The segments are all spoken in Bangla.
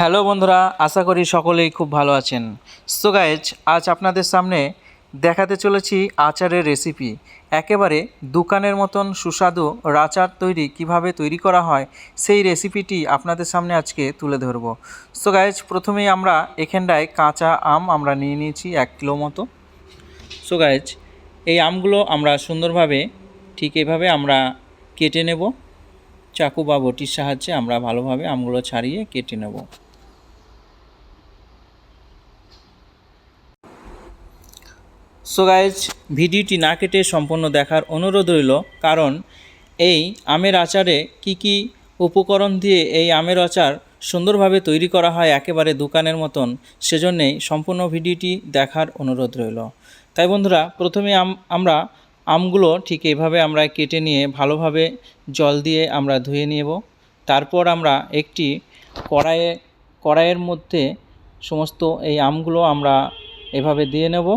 হ্যালো বন্ধুরা, আশা করি সকলেই খুব ভালো আছেন। সো গাইজ আজ আপনাদের সামনে দেখাতে চলেছি আচারের রেসিপি একেবারে দোকানের মতন সুস্বাদু আচার তৈরি কীভাবে তৈরি করা হয়, সেই রেসিপিটি আপনাদের সামনে আজকে তুলে ধরব। সো গাইজ প্রথমেই আমরা এখানটায় কাঁচা আম আমরা নিয়ে নিয়েছি এক কিলো মতো। সো গাইজ এই আমগুলো আমরা সুন্দরভাবে, ঠিক এভাবে আমরা কেটে নেব। চাকু বা বটির সাহায্যে আমরা ভালোভাবে আমগুলো ছাড়িয়ে কেটে নেব। সো গাইজ ভিডিওটি না কেটে সম্পূর্ণ দেখার অনুরোধ রইল, কারণ এই আমের আচারে কি কি উপকরণ দিয়ে এই আমের আচার সুন্দরভাবে তৈরি করা হয় একেবারে দোকানের মতন, সেজন্যেই সম্পূর্ণ ভিডিওটি দেখার অনুরোধ রইল। তাই বন্ধুরা, প্রথমে আম, আমরা আমগুলো ঠিক এইভাবে আমরা কেটে নিয়ে ভালোভাবে জল দিয়ে আমরা ধুয়ে নেব তারপর আমরা একটি কড়াইয়ে, কড়াইয়ের মধ্যে সমস্ত এই আমগুলো আমরা এভাবে দিয়ে নেব।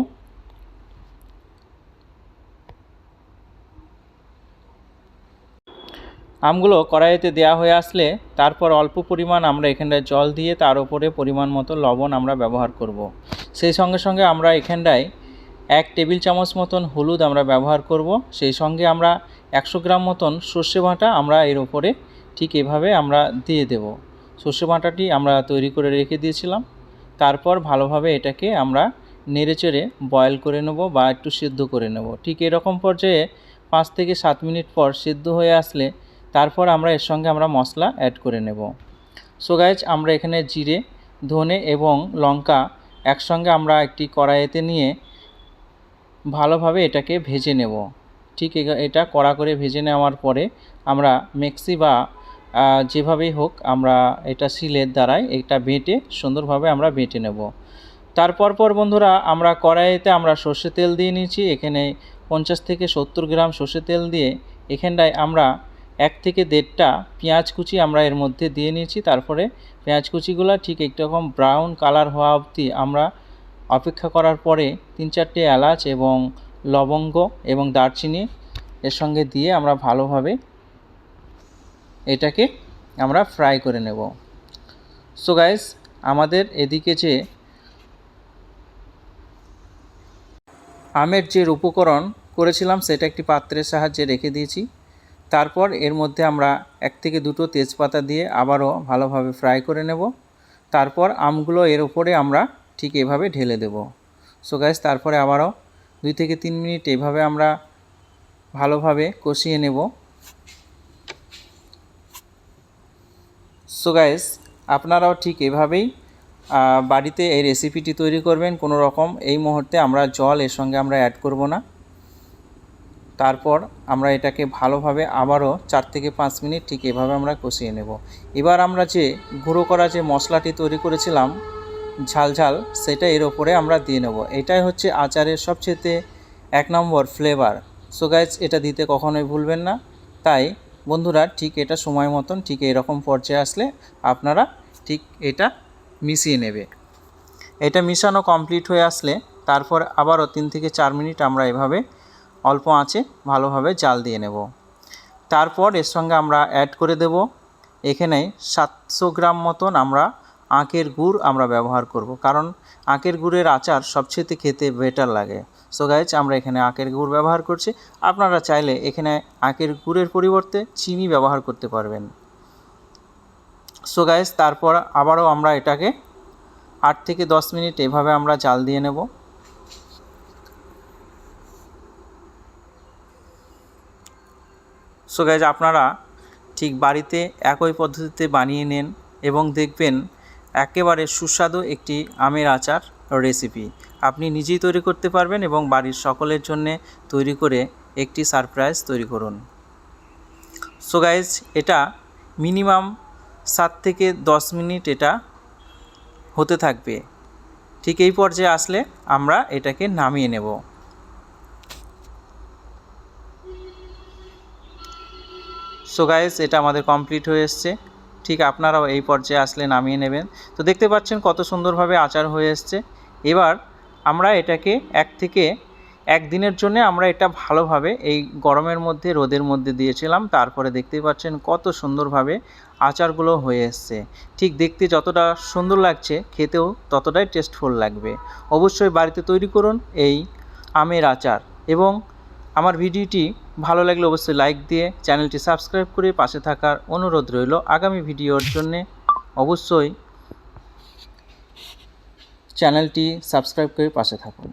আমগুলো কড়াইতে দেওয়া হয়ে আসলে তারপর অল্প পরিমাণ আমরা এখানটায় জল দিয়ে তার উপরে পরিমাণ মতো লবণ আমরা ব্যবহার করব। সেই সঙ্গে সঙ্গে আমরা এখানটায় এক টেবিল চামচ মতন হলুদ আমরা ব্যবহার করব। সেই সঙ্গে আমরা একশো গ্রাম মতন সর্ষে বাটা আমরা এর উপরে ঠিক এভাবে আমরা দিয়ে দেব। সর্ষে বাটাটি আমরা তৈরি করে রেখে দিয়েছিলাম। তারপর ভালোভাবে এটাকে আমরা নেড়েচেড়ে বয়েল করে নেব বা একটু সিদ্ধ করে নেব। ঠিক এরকম পর্যায়ে পাঁচ থেকে সাত মিনিট পর সিদ্ধ হয়ে আসলে তারপর আমরা এর সঙ্গে আমরা মশলা অ্যাড করে নেব। সো গাইজ আমরা এখানে জিরে, ধনে এবং লঙ্কা একসঙ্গে আমরা একটি কড়াইতে নিয়ে ভালোভাবে এটাকে ভেজে নেব। ঠিক এটা কড়া করে ভেজে নেওয়ার পরে আমরা মিক্সি বা যেভাবেই হোক আমরা এটা শিলের দ্বারাই এটা বেটে সুন্দরভাবে আমরা বেটে নেব। তারপর পর বন্ধুরা আমরা কড়াইতে আমরা সর্ষে তেল দিয়ে নিয়েছি। এখানে পঞ্চাশ থেকে সত্তর গ্রাম সর্ষে তেল দিয়ে এখানটায় আমরা এক থেকে দেড়টা পেঁয়াজ কুচি আমরা এর মধ্যে দিয়ে নিয়েছি, তারপরে পেঁয়াজ কুচিগুলো ঠিক একরকম ব্রাউন কালার হওয়া অবধি আমরা অপেক্ষা করার পরে তিন চারটে এলাচ এবং লবঙ্গ এবং দারচিনি এর সঙ্গে দিয়ে আমরা ভালোভাবে এটাকে আমরা ফ্রাই করে নেব। সো গাইস আমাদের এদিকে যে আমের যে উপকরণ করেছিলাম, সেটা একটি পাত্রের সাহায্যে রেখে দিয়েছি। তারপর এর মধ্যে আমরা এক থেকে দুটো তেজপাতা দিয়ে আবারও ভালোভাবে ফ্রাই করে নেব। তারপর আমগুলো এর উপরে আমরা ঠিক এভাবে ঢেলে দেব। সো গ্যাস তারপরে আবারও দুই থেকে তিন মিনিট এভাবে আমরা ভালোভাবে কষিয়ে নেব। সো গাইস আপনারাও ঠিক এভাবেই বাড়িতে এই রেসিপিটি তৈরি করবেন। কোনো রকম এই মুহূর্তে আমরা জল এর সঙ্গে আমরা অ্যাড করব না। তারপর আমরা এটাকে ভালোভাবে আবারও চার থেকে পাঁচ মিনিট ঠিক এভাবে আমরা কষিয়ে নেব। এবার আমরা যে গুঁড়ো করা যে মশলাটি তৈরি করেছিলাম, ঝাল ঝাল, সেটা এর ওপরে আমরা দিয়ে নেব। এটাই হচ্ছে আচারের সবচেয়ে এক নম্বর ফ্লেভার সো গাইজ এটা দিতে কখনোই ভুলবেন না। তাই বন্ধুরা, ঠিক এটা সময় মতন ঠিক এরকম পর্যায়ে আসলে আপনারা ঠিক এটা মিশিয়ে নেবে। এটা মিশানো কমপ্লিট হয়ে আসলে তারপর আবারও তিন থেকে চার মিনিট আমরা এভাবে অল্প আঁচে ভালোভাবে জাল দিয়ে নেব। তারপর এর সঙ্গে আমরা অ্যাড করে দেব। এখানে সাতশো গ্রাম মতন আমরা আখের গুড় আমরা ব্যবহার করব, কারণ আখের গুড়ের আচার সবচেয়ে খেতে বেটার লাগে। সো গাইজ আমরা এখানে আখের গুড় ব্যবহার করছি। আপনারা চাইলে এখানে আখের গুড়ের পরিবর্তে চিনি ব্যবহার করতে পারবেন। সো গাইজ তারপর আবারও আমরা এটাকে আট থেকে দশ মিনিট এভাবে আমরা জাল দিয়ে নেব। সো গাইজ আপনারা ঠিক বাড়িতে একই পদ্ধতিতে বানিয়ে নেন এবং দেখবেন একেবারে সুস্বাদু একটি আমের আচার রেসিপি আপনি নিজেই তৈরি করতে পারবেন এবং বাড়ির সকলের জন্যে তৈরি করে একটি সারপ্রাইজ তৈরি করুন। সো গাইজ এটা মিনিমাম সাত থেকে দশ মিনিট এটা হতে থাকবে। ঠিক এই পর্যায়ে আসলে আমরা এটাকে নামিয়ে নেব। সো গাইস এটা আমাদের কমপ্লিট হয়ে এসছে। ঠিক আপনারাও এই পর্যায়ে আসলে নামিয়ে নেবেন। তো দেখতে পাচ্ছেন কত সুন্দরভাবে আচার হয়ে এসছে। এবার আমরা এটাকে এক থেকে একদিনের জন্য আমরা এটা ভালোভাবে এই গরমের মধ্যে, রোদের মধ্যে দিয়েছিলাম। তারপরে দেখতেই পাচ্ছেন কত সুন্দরভাবে আচারগুলো হয়ে এসছে। ঠিক দেখতে যতটা সুন্দর লাগছে, খেতেও ততটাই টেস্টফুল লাগবে। অবশ্যই বাড়িতে তৈরি করুন এই আমের আচার এবং আমার ভিডিওটি ভালো লাগলে অবশ্যই লাইক দিয়ে চ্যানেলটি সাবস্ক্রাইব করে পাশে থাকার অনুরোধ রইল। আগামী ভিডিওর জন্য অবশ্যই চ্যানেলটি সাবস্ক্রাইব করে পাশে থাকুন।